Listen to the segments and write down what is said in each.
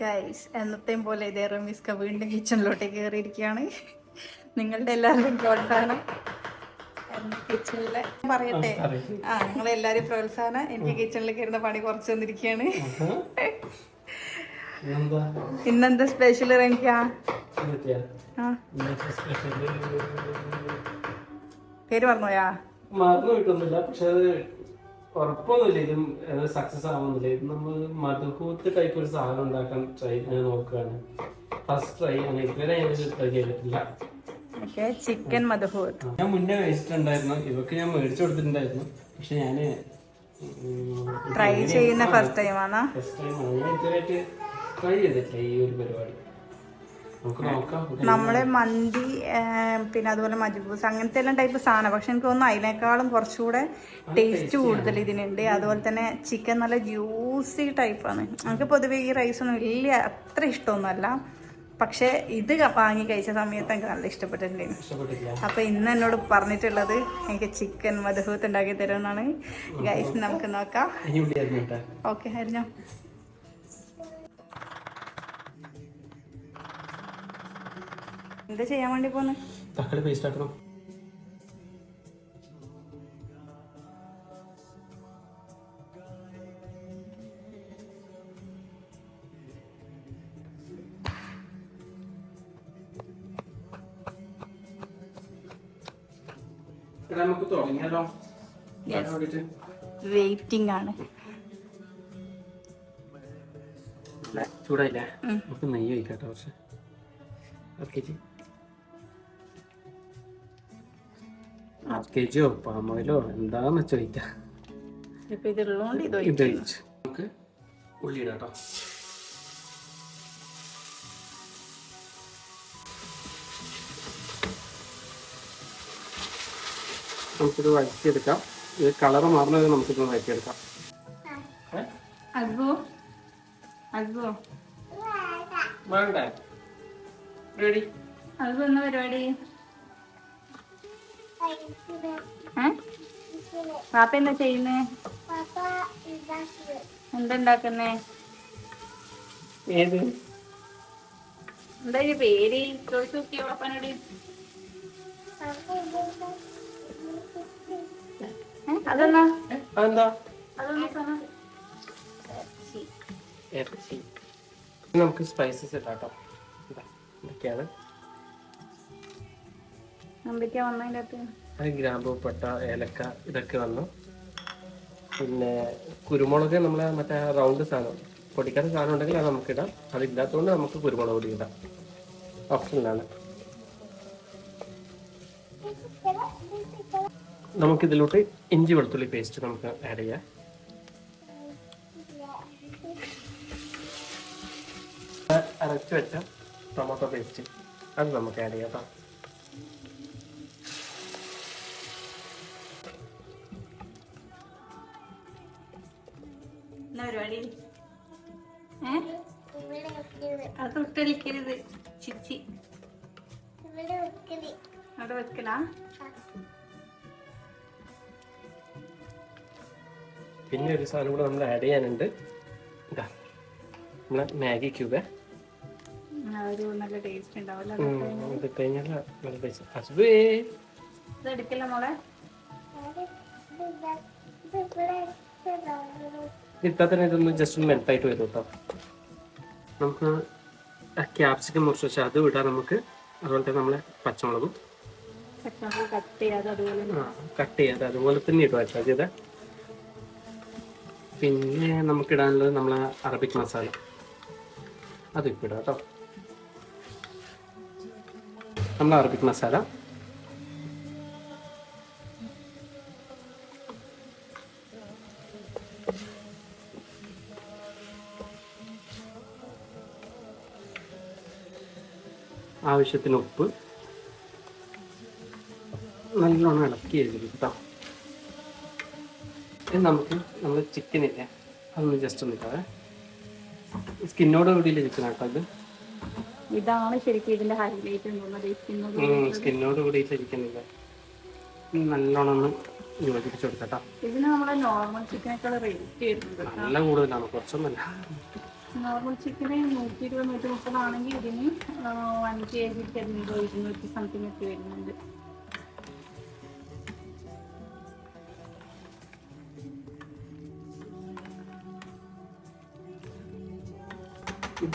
Guys എന്നത്തെയും പോലെ ഇതേ റമീസ്ക വീണ്ടും കിച്ചണിലോട്ടേക്ക് കയറിയിരിക്കുകയാണ് നിങ്ങളുടെ എല്ലാവരുടെയും പ്രോത്സാഹനം കിച്ചണിലെ പറയട്ടെ? ആ നിങ്ങളെ എല്ലാവരും പ്രോത്സാഹനം. എനിക്ക് കിച്ചണിലേക്ക് ഇരുന്ന പണി കുറച്ച് തന്നിരിക്കുകയാണ് എന്താ ഇന്നെന്താ? സ്പെഷ്യൽ റമിക്ക പേര് പറഞ്ഞോയാ മറന്നു കിട്ടുന്നില്ല പക്ഷെ ഉറപ്പൊന്നുമില്ല. ഇതും സക്സസ് ആവുന്നില്ല. ഇത് നമ്മൾ മധുഹൂത്ത് ടൈപ്പ് ഒരു സാധനം ഉണ്ടാക്കാൻ ട്രൈ നോക്കുകയാണ്. ഫസ്റ്റ് ട്രൈ ആണ്. ഇതുവരെ ഞാൻ ട്രൈ ചെയ്തിട്ടില്ല. ചിക്കൻ മധുഹൂത്ത് ഞാൻ മുന്നേ കഴിച്ചിട്ടുണ്ടായിരുന്നു. ഇവക്ക് ഞാൻ മേടിച്ചു കൊടുത്തിട്ടുണ്ടായിരുന്നു. പക്ഷെ ഞാൻ ട്രൈ ചെയ്യുന്ന ഫസ്റ്റ് ടൈം ആണ്? ഫസ്റ്റ് ടൈം ആണ്. ഞാൻ ഇതുവരെയായിട്ട് ട്രൈ ചെയ്തിട്ടില്ല ഈ ഒരു പരിപാടി. നമ്മൾ മന്തി പിന്നെ അതുപോലെ മജ്ബൂസ് അങ്ങനത്തെ എല്ലാം ടൈപ്പ് സാധനം. പക്ഷെ എനിക്ക് തോന്നുന്നു അതിനേക്കാളും കുറച്ചുകൂടെ ടേസ്റ്റ് കൂടുതൽ ഇതിനുണ്ട്. അതുപോലെ തന്നെ ചിക്കൻ നല്ല ജ്യൂസി ടൈപ്പാണ് നമുക്ക് പൊതുവേ ഈ റൈസ് ഒന്നും വലിയ അത്ര ഇഷ്ടമൊന്നുമല്ല. പക്ഷെ ഇത് വാങ്ങി കഴിച്ച സമയത്ത് എനിക്ക് നല്ല ഇഷ്ടപ്പെട്ടിട്ടുണ്ടായിരുന്നു അപ്പോൾ അപ്പൊ ഇന്ന് എന്നോട് പറഞ്ഞിട്ടുള്ളത് എനിക്ക് ചിക്കൻ മധുഹൂത്ത് ഉണ്ടാക്കി തരുമെന്നാണ്. ഗൈസ് നമുക്ക് നോക്കാം. ഓക്കെ ഹരിഞ്ഞോ. എന്താ ചെയ്യാൻ വേണ്ടി പോന്ന് തക്കാളി പേസ്റ്റ് ആക്കണം. നമുക്ക് വെയിറ്റിംഗ് ആണ്. ചൂടായില്ലേ. നമുക്ക് നെയ്യ് ഒഴിക്കാട്ടോ കുറച്ച്. കെ ജി കെ ജിയോ പാമോയിലോ എന്താന്ന് വെച്ചാൽ ഒഴിക്കാം ഇപ്പൊ ഇതുള്ളതുകൊണ്ട് ഇത് ഇത് ഒഴിക്കുന്നു. ഒഴിച്ച്. നമുക്ക് ഉള്ളി ഇടാം കേട്ടോ. നമുക്കിത് വഴറ്റിയെടുക്കാം. ഇത് കളർ മാറുന്നത് നമുക്കിത് വഴറ്റിയെടുക്കാം. ഏ? അൽബോ? അൽബോ? വേണ്ടേ. റെഡി അൽബോ എന്ന പരിപാടി? പാപ്പ എന്താ ചെയ്യുന്നേ? എന്താ ഉണ്ടാക്കുന്നേ? ഏത്? എന്താ പേര്? ചോദിച്ചു നോക്കിയോ പാപ്പനോട്? അതെന്നാ സാധനം? ഇറച്ചി. നമുക്ക് സ്പൈസസ് ഇട്ടാട്ടോ ഇതാ, ഇതൊക്കെയാണ്. എന്തൊക്കെയാ ഗ്രാമ്പു പട്ട ഏലക്ക ഇതൊക്കെ വന്നു. പിന്നെ കുരുമുളക് നമ്മളെ മറ്റേ റൗണ്ട് സാധനം. പൊടിക്കാത്ത സാധനം ഉണ്ടെങ്കിൽ അത് നമുക്ക് ഇടാം അതില്ലാത്തതുകൊണ്ട് നമുക്ക് കുരുമുളക് പൊടി ഇടാം. ഓപ്ഷനിലാണ് നമുക്ക് ഇതിലോട്ട് ഇഞ്ചി വെളുത്തുള്ളി പേസ്റ്റ് നമുക്ക് ആഡ് ചെയ്യാം. അരച്ചു വെച്ച ടൊമാറ്റോ പേസ്റ്റ് അത് നമുക്ക് ആഡ് ചെയ്യാം കേട്ടോ എന്നാ പരിപാടി? അത് തൊട്ടടിക്കരുത് ചിച്ചി. അവിടെ വെക്കലാ? പിന്നെ ഒരു സാധനം കൂടെ നമ്മൾ ആഡ് ചെയ്യാനുണ്ട്. ഇതാ നമ്മളെ മാഗി ക്യൂബ് നല്ല ടേസ്റ്റ് ഉണ്ടാവില്ല മോളെ? ഇട്ടാൽ തന്നെ ഇതൊന്ന് ജസ്റ്റ് ഒന്ന് മെൽട്ടായിട്ട് വരും കേട്ടോ നമുക്ക് ക്യാപ്സിക്കം മുറിച്ച് വെച്ചാൽ അത് വിടാം നമുക്ക്. അതുപോലെ തന്നെ നമ്മളെ പച്ചമുളകും. കട്ട് ചെയ്യാതെ അതുപോലെ തന്നെ. ഇടുക ചെയ്ത. പിന്നെ നമുക്ക് ഇടാനുള്ളത് നമ്മളെ അറബിക് മസാല അത് ഇപ്പം ഇടാം കേട്ടോ നമ്മളെ അറബിക് മസാല ആവശ്യത്തിന് ഉപ്പ് നല്ലോണം ഇളക്കി എഴുതി കേട്ടോ ഇനി നമുക്ക് നമ്മൾ ചിക്കൻ ഇല്ലേ അതൊന്ന് ജസ്റ്റ് ഒന്ന് ഇട്ടാവേ സ്കിന്നോട് കൂടിയില്ല ചിക്കൻ കേട്ടോ ഇത്? ഇതാണ് ശരിക്കും ഇതിന്റെ ഹൈലൈറ്റ് എന്നുള്ളത് സ്കിന്നോട് കൂടിയിട്ട് ഇരിക്കുന്നില്ല നല്ലോണം ഒന്ന് കൊടുത്തട്ടാ കൊടുക്കട്ടോ. ഇതിന് നമ്മളെ നോർമൽ ചിക്കനേക്കാൾ റേറ്റ് വരുന്നുണ്ട് നല്ല കൂടുതലാണ് കുറച്ചൊന്നുമല്ല. നോർമൽ ചിക്കന് നൂറ്റി ഇരുപത് നൂറ്റി മുപ്പതാണെങ്കിൽ ഇതിന്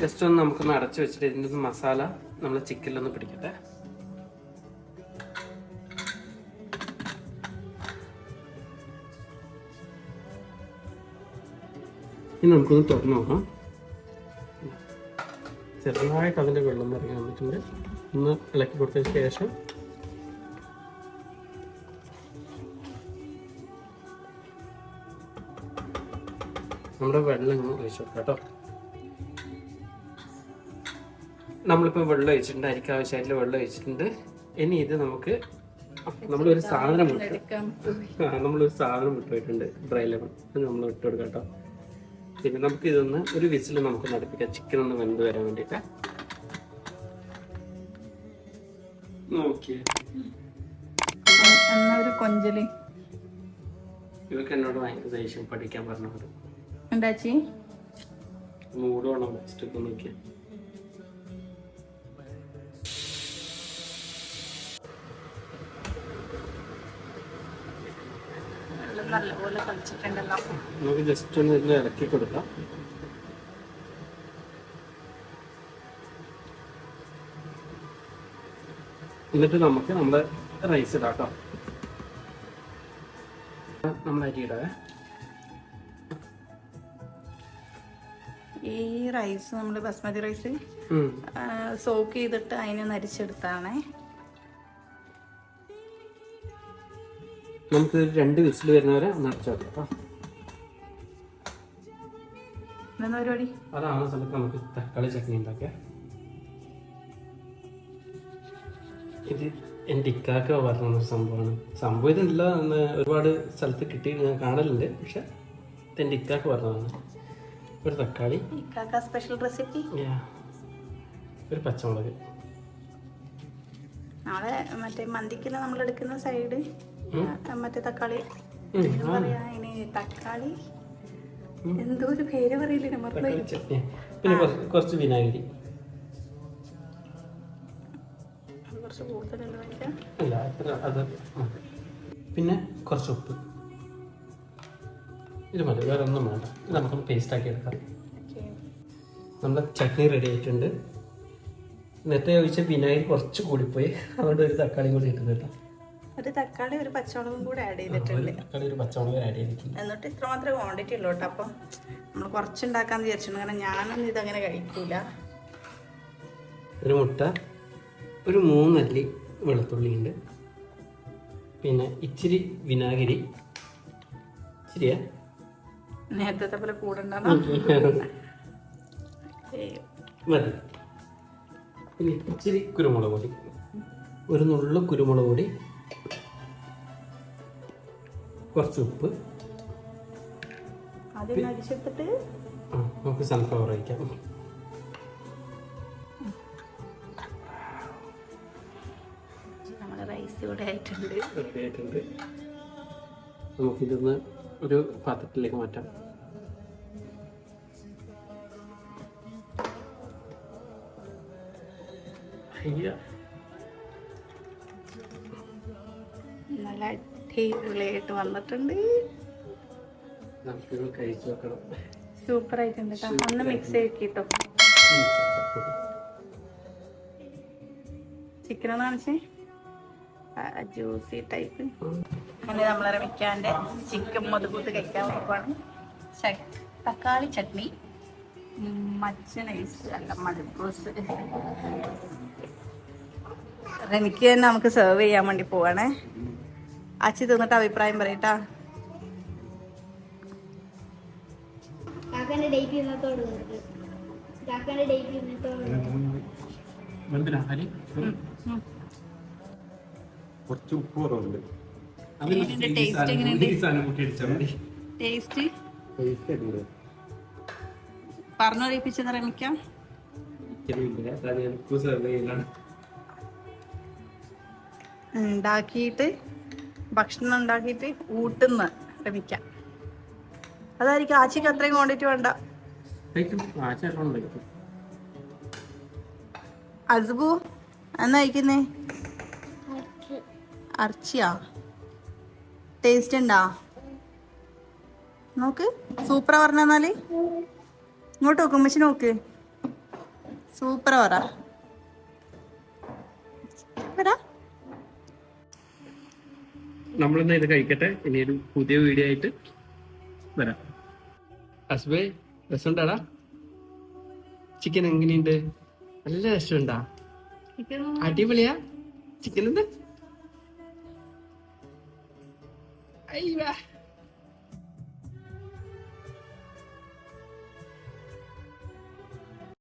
ജസ്റ്റ് ഒന്ന് നമുക്കൊന്ന് അടച്ചു വെച്ചിട്ട് ഇതിന്റെ മസാല നമ്മൾ ചിക്കനിലൊന്ന് പിടിക്കട്ടെ. ഇനി നമുക്കൊന്ന് തുറന്നു നോക്കാം. ചെറുതായിട്ട് അതിന്റെ വെള്ളം ഇറങ്ങി വന്നിട്ടുണ്ട്. ഒന്ന് ഇളക്കി കൊടുത്തതിന് ശേഷം നമ്മുടെ വെള്ളം ഇങ്ങനെ ഒഴിച്ചു കൊടുക്കാം കേട്ടോ. നമ്മളിപ്പോൾ വെള്ളം ഒഴിച്ചിട്ടുണ്ട് അരിക്ക് ആവശ്യമായിട്ടുള്ള വെള്ളം ഒഴിച്ചിട്ടുണ്ട്. ഇനി ഇത് നമുക്ക് നമ്മളൊരു സാധനം വിട്ടു നമ്മളൊരു സാധനം വിട്ടുപോയിട്ടുണ്ട് ഡ്രൈ ലെമൺ അത് നമ്മൾ വിട്ടു കൊടുക്കാം കേട്ടോ. പിന്നെ നമുക്ക് ഇതൊന്ന് ഒരു വിസിൽ നമുക്ക് നടപ്പിക്കാം ചിക്കൻ ഒന്ന് വെന്ത് വരാൻ വേണ്ടിയിട്ട്. നോക്കിയേ. ഒരു കൊഞ്ചൽ. ഇവർക്ക് എന്നോട് ഭയങ്കര ദേഷ്യം പഠിക്കാൻ പറഞ്ഞത് ഉണ്ടാച്ചി മൂടോണം വെച്ചിട്ടൊക്കെ നോക്കിയേ. നല്ലപോലെ കളിച്ചിട്ടുണ്ടല്ലോ. നമുക്ക് ജസ്റ്റ് ഒന്ന് ഇതിൽ ഇളക്കി കൊടുക്കാം. എന്നിട്ട് നമുക്ക് നമ്മുടെ റൈസ് ഇടാക്കാം നമ്മൾ അരി ഇടാവേ. ഈ റൈസ് നമ്മൾ ബസ്മതി റൈസ് സോക്ക് ചെയ്തിട്ട് അതിനെ നരിച്ചെടുത്താണേ. നമുക്ക് ഒരു രണ്ട് വിസിൽ വരുന്നവരെ ഒന്ന് അടച്ചാൽ മതി കേട്ടോ. അതാണ് സമയത്ത് നമുക്ക് തക്കാളി ചട്നി ഉണ്ടാക്കാം ഇത് എന്റെ ഇക്കാക്ക പറഞ്ഞ സംഭവമാണ്. സംഭവം ഇതില്ല എന്ന് ഒരുപാട് സ്ഥലത്ത് കിട്ടി ഞാൻ കാണലുണ്ട്. പക്ഷെ എന്റെ ഇക്കാക്ക പറഞ്ഞതാണ്. ഒരു തക്കാളി. സ്പെഷ്യൽ റെസിപ്പി ഒരു പച്ചമുളക്. നാളെ മറ്റേ മന്തിക്കെല്ലാം നമ്മൾ എടുക്കുന്ന സൈഡ് മറ്റേ തക്കാളി. തക്കാളി. എന്തോ ഒരു പേര് പറയില്ലേ പിന്നെ കുറച്ച് വിനാഗിരി. അല്ല അത് പിന്നെ കുറച്ച് ഉപ്പ്. ഇത് മതി വേറെ ഒന്നും വേണ്ട. ഇത് നമുക്കൊന്ന് പേസ്റ്റ് ആക്കി എടുക്കാം. നമ്മുടെ ചട്നി റെഡി ആയിട്ടുണ്ട്. നേരത്തെ ചോദിച്ച വിനാഗിരി കുറച്ച് കൂടിപ്പോയി. അതുകൊണ്ട് ഒരു തക്കാളി കൂടി ഇട്ടുണ്ട് കേട്ടോ. ഒരു തക്കാളി ഒരു പച്ചമുളകും കൂടെ ആഡ് ചെയ്തിട്ടുണ്ട്. എന്നിട്ട് ഇത്ര മാത്രമേ ക്വാണ്ടിറ്റി ഉള്ളൂ കേട്ടോ അപ്പം നമ്മൾ കുറച്ചുണ്ടാക്കാന്ന് വിചാരിച്ചിട്ടുണ്ട്. കാരണം ഞാനൊന്നും ഇതങ്ങനെ കഴിക്കൂല. ഒരു മുട്ട ഒരു മൂന്നല്ലി വെളുത്തുള്ളി ഉണ്ട്. പിന്നെ ഇച്ചിരി വിനാഗിരി. ഇച്ചിരിയാ? നേരത്തെ പോലെ കൂടണ്ട മതി. പിന്നെ ഇച്ചിരി കുരുമുളക് പൊടി. ഒരു നുള്ളു കുരുമുളക് പൊടി. കുറച്ച് ഉപ്പ്. നമുക്ക് സൺഫ്ലവർ ഒഴിക്കാം. ആയിട്ടുണ്ട്. നമുക്കിതൊന്ന് ഒരു പാത്രത്തിലേക്ക് മാറ്റാം. അയ്യ. നല്ല അടിപൊളിയായിട്ട് വന്നിട്ടുണ്ട്. സൂപ്പർ ആയിട്ടുണ്ട് കേട്ടോ ഒന്ന് മിക്സ് ആക്കിട്ടോ. ചിക്കൻ കാണിച്ചേ. ജ്യൂസി ടൈപ്പ് അങ്ങനെ നമ്മൾ മിക്കാന്റെ ചിക്കൻ മുതുകൂത്ത് കഴിക്കാൻ നോക്കുവാണ് തക്കാളി ചട്നി. മച്ചനൈസ് മച്ച നൈസ് അല്ല മടുപ്പൂസ് എനിക്ക് തന്നെ നമുക്ക് സെർവ് ചെയ്യാൻ വേണ്ടി പോവാണേ. അച്ചി തിന്നിട്ട് അഭിപ്രായം പറയട്ടാ. കാക്കാന്റെ ഡേറ്റ് ഇന്നത്തോട് നിർത്തി കാക്കാന്റെ ഡേറ്റ് ഇന്നത്തോട് എന്തിനാ അരി? കുറച്ച് ഉപ്പ് കുറവുണ്ട്. ഇതിന്റെ ടേസ്റ്റ് ഉണ്ടാക്കിയിട്ട് ഭക്ഷണം ഉണ്ടാക്കിയിട്ട് ഊട്ടുന്ന ശ്രമിക്കാം അതായിരിക്കും ആച്ചിക്ക് അത്രയും ക്വാണ്ടിറ്റി വേണ്ട. അസുബു എന്നാ കഴിക്കുന്നേ? അർച്ചിയാ ടേസ്റ്റ് ഉണ്ടാ? നോക്ക്. സൂപ്പറാ പറഞ്ഞാൽ ഇങ്ങോട്ട് നോക്ക് മച്ചി നോക്ക്. സൂപ്പറാ പറ. പറ നമ്മളെന്നാ ഇത് കഴിക്കട്ടെ. ഇനി ഒരു പുതിയ വീഡിയോ ആയിട്ട് വരാം. അസ്ബേ രസമുണ്ടാടാ. ചിക്കൻ എങ്ങനെയുണ്ട്? നല്ല രസമുണ്ടാ. അടിപൊളിയാ. ചിക്കൻ എന്താ? അയ്യ